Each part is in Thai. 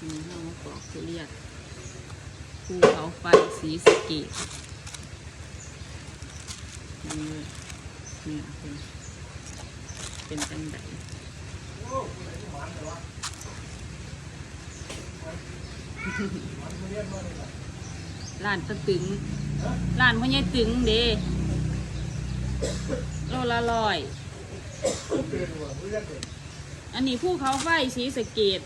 นี่ห้ามาปอกทุเรียนภูเขาไฟสีสเกตนี่เนี่ยเป็นเป็นจังไดร้านตะตึงร้านพ่อใหญ่ตึงเด้โลละร้อย อันนี้ภูเขาไฟสีสเกต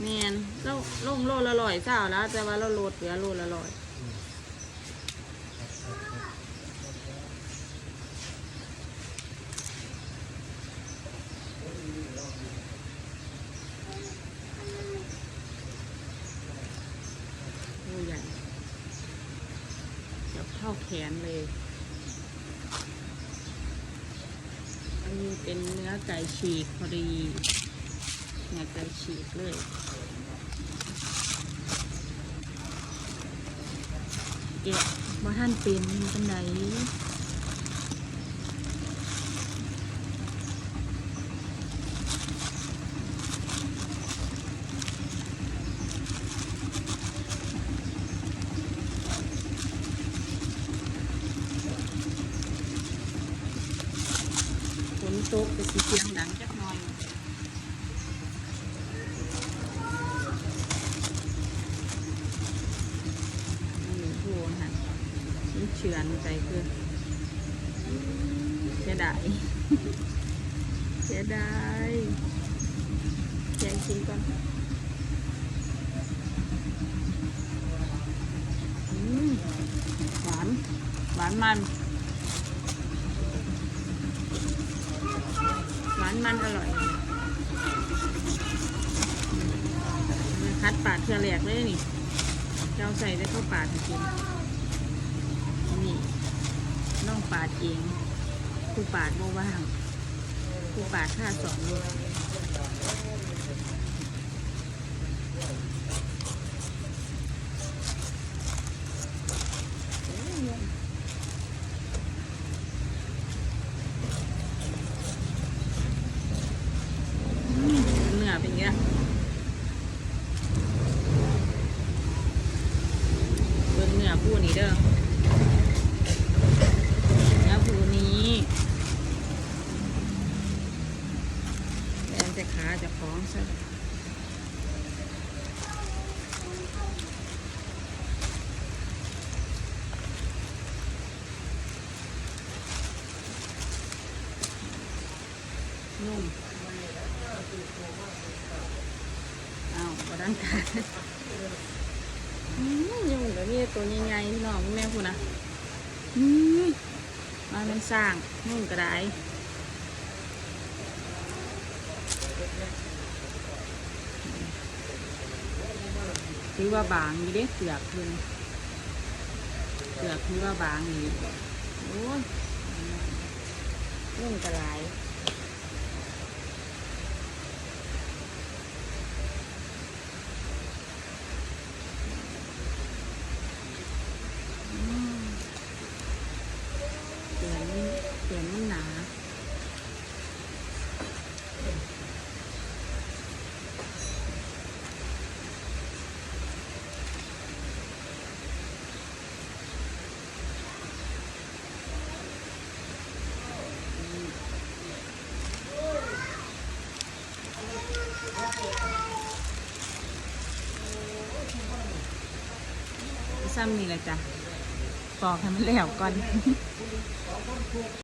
แมนเราลงโลละร้อยเจ้าแล้วแต่ว่าเราโลดเหลือโลละร้อยโอ้ใหญ่แบบเท่าแขนเลย อันนี้เป็นเนื้อไก่ฉีกพอดีเนื้อไก่ฉีกเลยแกะบ่ท่านเป็นจังได ตกไปสิเสียงดังจักหน่อยนนี้พูค่ะนี่เฉือนใจคือเสียดายเสียดายแกงกินก่อนอืมหวาน หวานมัน หวานมันอร่อยคัดปาดเทือแหลกเลยนี่เราใส่ได้เข้าปาดจริงนี่น้องปาดเองคู่ปาดโมว่างครูปาดค่าสองเลยอืมเนื้อเป็นไงล่ะ เบิ่งเนื้อ ผู้นี้เด้อเนื้อผู้นี้แอนจะขาจะคล้องซะนุ่มเอ้าวบดันขาดอืม ยังแบบนี้ตัวใหญ่ๆพี่น้องแม่คุณนะอืมมาเป็นสร้างนุ่งกระไดถือว่าบางอยู่เด้เปลือกเพิ่นเปลือกถือว่าบางอยู่โอ้ยนุ่งกระไดอืมเปลือก มันเปลือกมันหนาซ้ำนี่แหละจ้ะปอกให้มันแล้วก่อน